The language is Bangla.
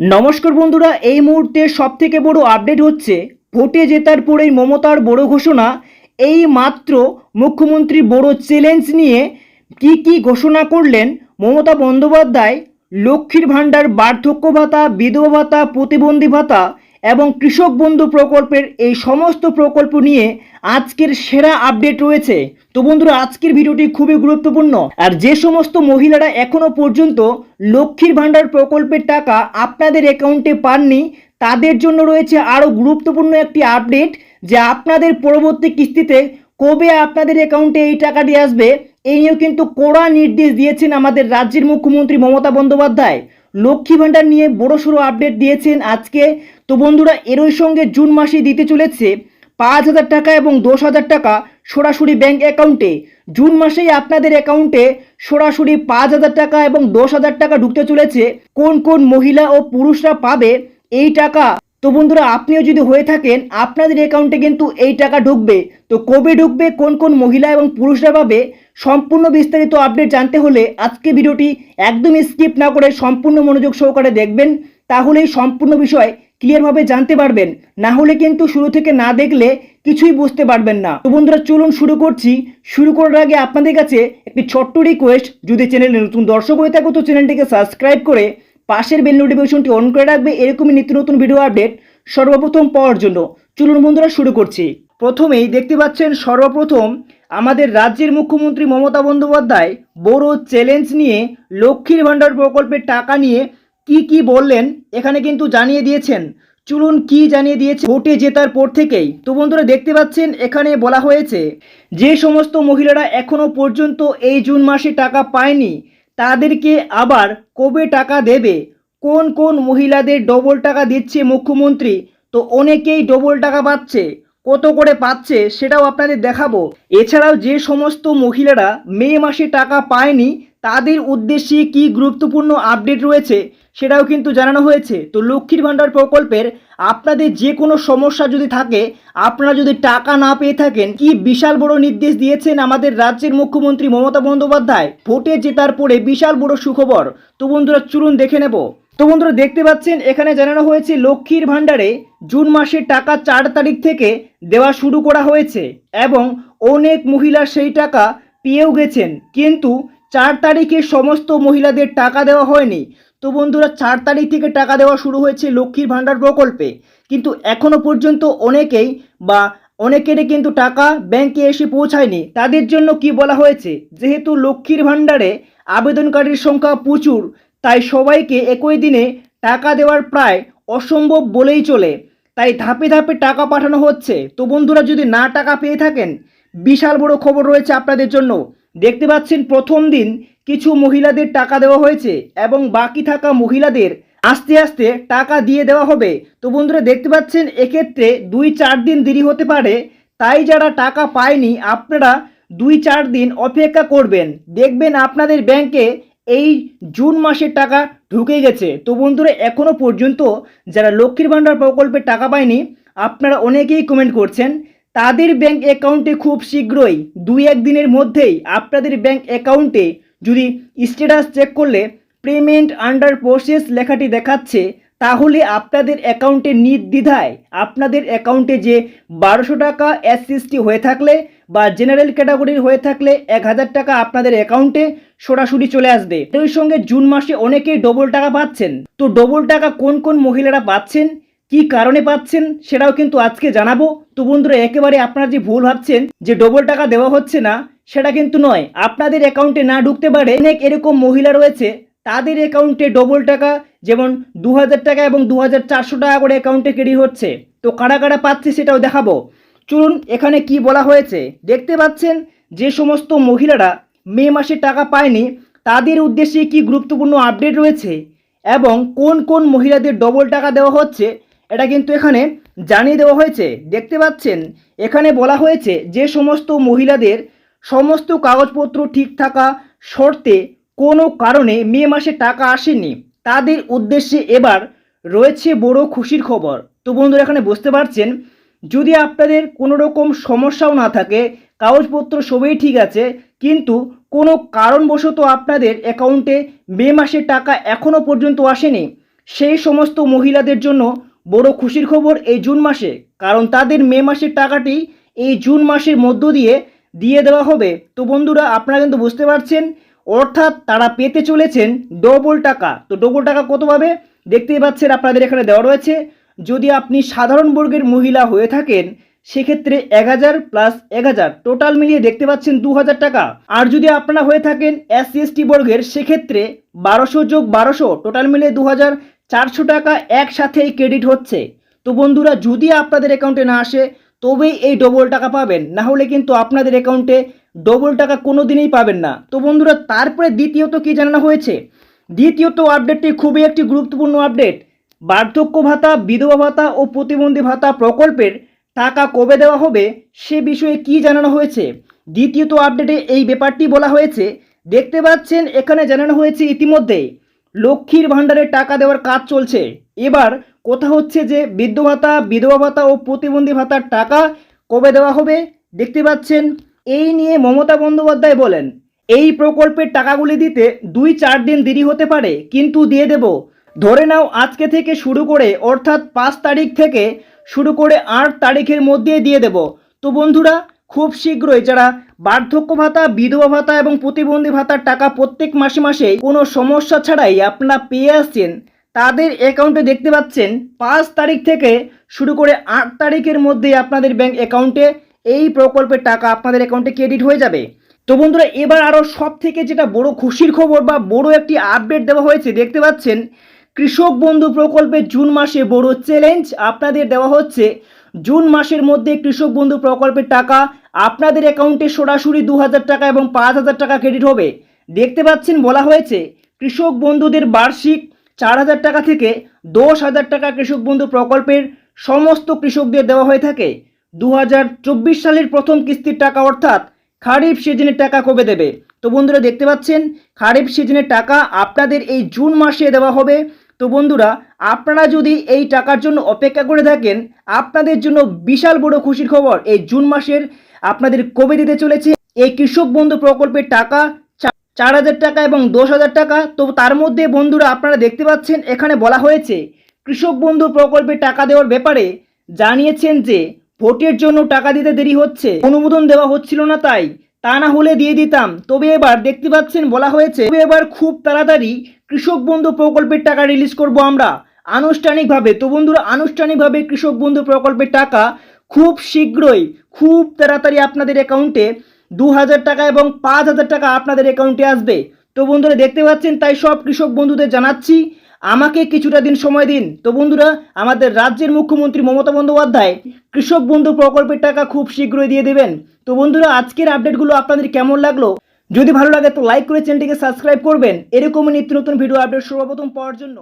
নমস্কার বন্ধুরা, এই মুহূর্তে সব থেকে বড় আপডেট হচ্ছে ভোটে জেতার পরেই মমতার বড় ঘোষণা। এই মাত্র মুখ্যমন্ত্রী বড় চ্যালেঞ্জ নিয়ে কি কি ঘোষণা করলেন মমতা বন্দ্যোপাধ্যায়? লক্ষ্মীর ভাণ্ডার, বার্ধক্য ভাতা, বিধবা ভাতা, প্রতিবন্ধী ভাতা এবং কৃষক বন্ধু প্রকল্পের এই সমস্ত প্রকল্প নিয়ে আজকের সেরা আপডেট রয়েছে। তো বন্ধুরা, আজকের ভিডিওটি খুবই গুরুত্বপূর্ণ। আর যে সমস্ত মহিলারা এখনও পর্যন্ত লক্ষ্মীর ভাণ্ডার প্রকল্পের টাকা আপনাদের অ্যাকাউন্টে পাননি, তাদের জন্য রয়েছে আরও গুরুত্বপূর্ণ একটি আপডেট যে আপনাদের পরবর্তী কিস্তিতে কবে আপনাদের অ্যাকাউন্টে এই টাকাটি আসবে, এই নিয়েও কিন্তু কড়া নির্দেশ দিয়েছেন আমাদের রাজ্যের মুখ্যমন্ত্রী মমতা বন্দ্যোপাধ্যায়। লক্ষ্মী ভাণ্ডার নিয়ে বড়সড় আপডেট দিয়েছেন আজকে। তো বন্ধুরা, এরই সঙ্গে জুন মাসে দিতে চলেছে পাঁচ হাজার টাকা এবং দশ হাজার টাকা সরাসরি ব্যাংক অ্যাকাউন্টে জুন মাসেই আপনাদের অ্যাকাউন্টে সরাসরি পাঁচ হাজার টাকা এবং দশ হাজার টাকা ঢুকতে চলেছে। কোন কোন মহিলা ও পুরুষরা পাবে এই টাকা? তো বন্ধুরা, আপনিও যদি হয়ে থাকেন, আপনাদের অ্যাকাউন্টে কিন্তু এই টাকা ঢুকবে। তো কবে ঢুকবে, কোন কোন মহিলা এবং পুরুষরা পাবে সম্পূর্ণ বিস্তারিত আপডেট জানতে হলে আজকে ভিডিওটি একদমই স্কিপ না করে সম্পূর্ণ মনোযোগ সহকারে দেখবেন, তাহলেই সম্পূর্ণ বিষয় ক্লিয়ারভাবে জানতে পারবেন। না হলে কিন্তু শুরু থেকে না দেখলে কিছুই বুঝতে পারবেন না। তো বন্ধুরা, চলুন শুরু করছি। শুরু করার আগে আপনাদের কাছে একটি ছোট্ট রিকোয়েস্ট যদি চ্যানেলে নতুন দর্শক হয়ে থাকো, তো চ্যানেলটিকে সাবস্ক্রাইব করে পাশের বেল নোটিফিকেশনটি অন করে রাখবে। এরকমই নিত্য নতুন ভিডিও আপডেট সর্বপ্রথম পাওয়ার জন্য। চলুন বন্ধুরা, শুরু করছি। প্রথমেই দেখতে পাচ্ছেন সর্বপ্রথম আমাদের রাজ্যের মুখ্যমন্ত্রী মমতা বন্দ্যোপাধ্যায় বড় চ্যালেঞ্জ নিয়ে লক্ষ্মীর ভাণ্ডার প্রকল্পের টাকা নিয়ে কি কি বললেন, এখানে কিন্তু জানিয়ে দিয়েছেন। চলুন কি জানিয়ে দিয়েছে ভোটে জেতার পর থেকেই। তো বন্ধুরা, দেখতে পাচ্ছেন, এখানে বলা হয়েছে যে সমস্ত মহিলারা এখনও পর্যন্ত এই জুন মাসে টাকা পায়নি, তাদেরকে আবার কবে টাকা দেবে? কোন কোন মহিলাদের ডবল টাকা দিচ্ছে মুখ্যমন্ত্রী? তো অনেকেই ডবল টাকা পাচ্ছে। কত করে পাচ্ছে সেটাও আপনাদের দেখাবো। এছাড়াও যে সমস্ত মহিলারা মে মাসে টাকা পায়নি, তাদের উদ্দেশ্যে কি গুরুত্বপূর্ণ আপডেট রয়েছে সেটাও কিন্তু জানানো হয়েছে। তো লক্ষ্মীর ভাণ্ডার প্রকল্পের আপনাদের যে কোনো সমস্যা যদি থাকে, আপনারা যদি টাকা না পেয়ে থাকেন, কি বিশাল বড় নির্দেশ দিয়েছেন আমাদের রাজ্যের মুখ্যমন্ত্রী মমতা বন্দ্যোপাধ্যায়? ভোটে জেতার পরে বিশাল বড় সুখবর। তো বন্ধুরা, চলুন দেখে নেব। তো বন্ধুরা দেখতে পাচ্ছেন, এখানে জানানো হয়েছে লক্ষ্মীর ভাণ্ডারে জুন মাসের টাকা চার তারিখ থেকে দেওয়া শুরু করা হয়েছে এবং অনেক মহিলা সেই টাকা পেয়েও গেছেন। কিন্তু চার তারিখে সমস্ত মহিলাদের টাকা দেওয়া হয়নি। তো বন্ধুরা, চার তারিখ থেকে টাকা দেওয়া শুরু হয়েছে লক্ষ্মীর ভাণ্ডার প্রকল্পে। কিন্তু এখনও পর্যন্ত অনেকেই বা অনেকেরই কিন্তু টাকা ব্যাংকে এসে পৌঁছায়নি। তাদের জন্য কি বলা হয়েছে? যেহেতু লক্ষ্মীর ভাণ্ডারে আবেদনকারীর সংখ্যা প্রচুর তাই সবাইকে একই দিনে টাকা দেওয়ার প্রায় অসম্ভব বলেই চলে। তাই ধাপে ধাপে টাকা পাঠানো হচ্ছে। তো বন্ধুরা, যদি না টাকা পেয়ে থাকেন, বিশাল বড় খবর রয়েছে আপনাদের জন্য। দেখতে পাচ্ছেন, প্রথম দিন কিছু মহিলাদের টাকা দেওয়া হয়েছে এবং বাকি থাকা মহিলাদের আস্তে আস্তে টাকা দিয়ে দেওয়া হবে। তো বন্ধুরা, দেখতে পাচ্ছেন, এক্ষেত্রে দুই চার দিন দেরি হতে পারে। তাই যারা টাকা পায়নি, আপনারা দুই চার দিন অপেক্ষা করবেন। দেখবেন আপনাদের ব্যাংকে এই জুন মাসের টাকা ঢুকে গেছে। তো বন্ধুরা এখনও পর্যন্ত যারা লক্ষ্মীর ভাণ্ডার প্রকল্পের টাকা পায়নি, আপনারা অনেকেই কমেন্ট করছেন, তাদের ব্যাংক অ্যাকাউন্টে খুব শীঘ্রই, দুই এক দিনের মধ্যেই আপনাদের ব্যাংক অ্যাকাউন্টে যদি স্ট্যাটাস চেক করলে পেমেন্ট আন্ডার প্রসেস লেখাটি দেখাচ্ছে তাহলে আপনাদের অ্যাকাউন্টে নির্দ্বিধায় আপনাদের অ্যাকাউন্টে যে বারোশো টাকা এসসিএসটি হয়ে থাকলে বা জেনারেল ক্যাটাগরির হয়ে থাকলে এক হাজার টাকা আপনাদের অ্যাকাউন্টে সরাসরি চলে আসবে। এর সঙ্গে জুন মাসে অনেকেই ডবল টাকা পাচ্ছেন। তো ডবল টাকা কোন কোন মহিলারা পাচ্ছেন? কি কারণে পাচ্ছেন? সেটাও কিন্তু আজকে জানাব। তো বন্ধুরা, একেবারে আপনারা যে ভুল ভাবছেন, যে ডবল টাকা দেওয়া হচ্ছে না, সেটা কিন্তু নয়। আপনাদের অ্যাকাউন্টে না ঢুকতে পারে অনেক এরকম মহিলা রয়েছে তাদের অ্যাকাউন্টে ডবল টাকা, যেমন দু হাজার টাকা এবং দু হাজার চারশো টাকা করে অ্যাকাউন্টে ক্রেডিট হচ্ছে। তো কারা কারা পাচ্ছে সেটাও দেখাবো। চলুন এখানে কি বলা হয়েছে। দেখতে পাচ্ছেন, যে সমস্ত মহিলারা মে মাসে টাকা পায়নি, তাদের উদ্দেশ্যে কি গুরুত্বপূর্ণ আপডেট রয়েছে এবং কোন কোন মহিলাদের ডবল টাকা দেওয়া হচ্ছে, এটা কিন্তু এখানে জানিয়ে দেওয়া হয়েছে। দেখতে পাচ্ছেন, এখানে বলা হয়েছে যে সমস্ত মহিলাদের সমস্ত কাগজপত্র ঠিক থাকা শর্তে কোনো কারণে মে মাসে টাকা আসেনি। তাদের উদ্দেশ্যে এবার রয়েছে বড় খুশির খবর। তো বন্ধুরা, এখানে বুঝতে পারছেন, যদি আপনাদের কোনো রকম সমস্যাও না থাকে, কাগজপত্র সবই ঠিক আছে, কিন্তু কোনো কারণবশত আপনাদের অ্যাকাউন্টে মে মাসে টাকা এখনও পর্যন্ত আসেনি, সেই সমস্ত মহিলাদের জন্য বড় খুশির খবর এই জুন মাসে। কারণ তাদের মে মাসের টাকাটি এই জুন মাসের মধ্য দিয়ে দিয়ে দেওয়া হবে। তো বন্ধুরা, আপনারা কিন্তু বুঝতে পারছেন অর্থাৎ তারা পেতে চলেছেন ডবল টাকা। তো ডবল টাকা কত পাবে? দেখতেই পাচ্ছেন আপনাদের এখানে দেওয়া রয়েছে, যদি আপনি সাধারণ বর্গের মহিলা হয়ে থাকেন, সেক্ষেত্রে এক হাজার প্লাস এক হাজার। টোটাল মিলিয়ে দেখতে পাচ্ছেন দু হাজার টাকা। আর যদি আপনারা হয়ে থাকেন এস টি বর্গের, সেক্ষেত্রে বারোশো যোগ বারোশো টোটাল মিলিয়ে দু হাজার চারশো টাকা একসাথেই ক্রেডিট হচ্ছে। তো বন্ধুরা, যদি আপনাদের অ্যাকাউন্টে না আসে, তবেই এই ডবল টাকা পাবেন। না হলে কিন্তু আপনাদের অ্যাকাউন্টে ডবল টাকা কোনো দিনেই পাবেন না। তো বন্ধুরা, তারপরে দ্বিতীয়ত কি জানানো হয়েছে? দ্বিতীয়ত আপডেটটি খুবই একটি গুরুত্বপূর্ণ আপডেট বার্ধক্য ভাতা, বিধবা ভাতা ও প্রতিবন্ধী ভাতা প্রকল্পের টাকা কবে দেওয়া হবে সে বিষয়ে কি জানানো হয়েছে? দ্বিতীয়ত আপডেটে এই ব্যাপারটি বলা হয়েছে। দেখতে পাচ্ছেন, এখানে জানানো হয়েছে ইতিমধ্যে লক্ষ্মীর ভাণ্ডারের টাকা দেওয়ার কাজ চলছে। এবার কথা হচ্ছে যে বৃদ্ধ ভাতা, বিধবা ভাতা ও প্রতিবন্ধী ভাতার টাকা কবে দেওয়া হবে? দেখতে পাচ্ছেন এই নিয়ে মমতা বন্দ্যোপাধ্যায় বলেন, এই প্রকল্পের টাকাগুলি দিতে দুই চার দিন দেরি হতে পারে, কিন্তু দিয়ে দেব। ধরে নাও আজকে থেকে শুরু করে, অর্থাৎ পাঁচ তারিখ থেকে শুরু করে আট তারিখের মধ্যে দিয়ে দেব। তো বন্ধুরা, খুব শীঘ্রই যারা বার্ধক্য ভাতা, বিধবা ভাতা এবং প্রতিবন্ধী ভাতার টাকা প্রত্যেক মাসে মাসে কোনো সমস্যা ছাড়াই আপনারা পেয়ে আসছেন, তাদের অ্যাকাউন্টে দেখতে পাচ্ছেন, পাঁচ তারিখ থেকে শুরু করে আট তারিখের মধ্যে আপনাদের ব্যাংক অ্যাকাউন্টে এই প্রকল্পের টাকা আপনাদের অ্যাকাউন্টে ক্রেডিট হয়ে যাবে? তো বন্ধুরা, এবার আরও সব থেকে যেটা বড় খুশির খবর বা বড় একটি আপডেট দেওয়া হয়েছে, দেখতে পাচ্ছেন? কৃষক বন্ধু প্রকল্পে জুন মাসে বড় চ্যালেঞ্জ আপনাদের দেওয়া হচ্ছে। জুন মাসের মধ্যে কৃষক বন্ধু প্রকল্পের টাকা আপনাদের অ্যাকাউন্টে সরাসরি দু হাজার টাকা এবং পাঁচ হাজার টাকা ক্রেডিট হবে। দেখতে পাচ্ছেন, বলা হয়েছে, কৃষক বন্ধুদের বার্ষিক চার হাজার টাকা থেকে দশ হাজার টাকা কৃষক বন্ধু প্রকল্পের সমস্ত কৃষকদের দেওয়া হয়ে থাকে। দু হাজার চব্বিশ সালের প্রথম কিস্তির টাকা, অর্থাৎ খারিফ সিজনের টাকা কবে দেবে? তো বন্ধুরা, দেখতে পাচ্ছেন, খারিফ সিজনের টাকা আপনাদের এই জুন মাসে দেওয়া হবে। তো বন্ধুরা, আপনারা যদি এই টাকার জন্য অপেক্ষা করে থাকেন, আপনাদের জন্য বিশাল বড় খুশির খবর, এই জুন মাসের আপনাদের কবে দিতে চলেছে? এই কৃষক বন্ধু প্রকল্পের টাকা চার হাজার টাকা এবং দশ হাজার টাকা। তো তার মধ্যে বন্ধুরা, আপনারা দেখতে পাচ্ছেন, এখানে বলা হয়েছে, কৃষক বন্ধু প্রকল্পে টাকা দেওয়ার ব্যাপারে জানিয়েছেন যে ভোটের জন্য টাকা দিতে দেরি হচ্ছে। অনুমোদন দেওয়া হচ্ছিল না তাই। তা না হলে দিয়ে দিতাম। তবে এবার দেখতে পাচ্ছেন বলা হয়েছে, তবে এবার খুব তাড়াতাড়ি কৃষক বন্ধু প্রকল্পের টাকা রিলিজ করব আমরা। আনুষ্ঠানিকভাবে, তো বন্ধুরা, আনুষ্ঠানিকভাবে কৃষক বন্ধু প্রকল্পের টাকা খুব শীঘ্রই, খুব তাড়াতাড়ি আপনাদের অ্যাকাউন্টে দু হাজার টাকা এবং পাঁচ হাজার টাকা আপনাদের অ্যাকাউন্টে আসবে। তো বন্ধুরা, দেখতে পাচ্ছেন, তাই সব কৃষক বন্ধুদের জানাচ্ছি। আমাকে কিছুটা দিন সময় দিন। তো বন্ধুরা, আমাদের রাজ্যের মুখ্যমন্ত্রী মমতা বন্দ্যোপাধ্যায় কৃষক বন্ধু প্রকল্পের টাকা খুব শীঘ্রই দিয়ে দেবেন। তো বন্ধুরা, আজকের আপডেটগুলো আপনাদের কেমন লাগল? যদি ভালো লাগে, তো লাইক করে চ্যানেলটিকে সাবস্ক্রাইব করবেন। এরকমই নিত্য নতুন ভিডিও আপডেট সর্বপ্রথম পাওয়ার জন্য।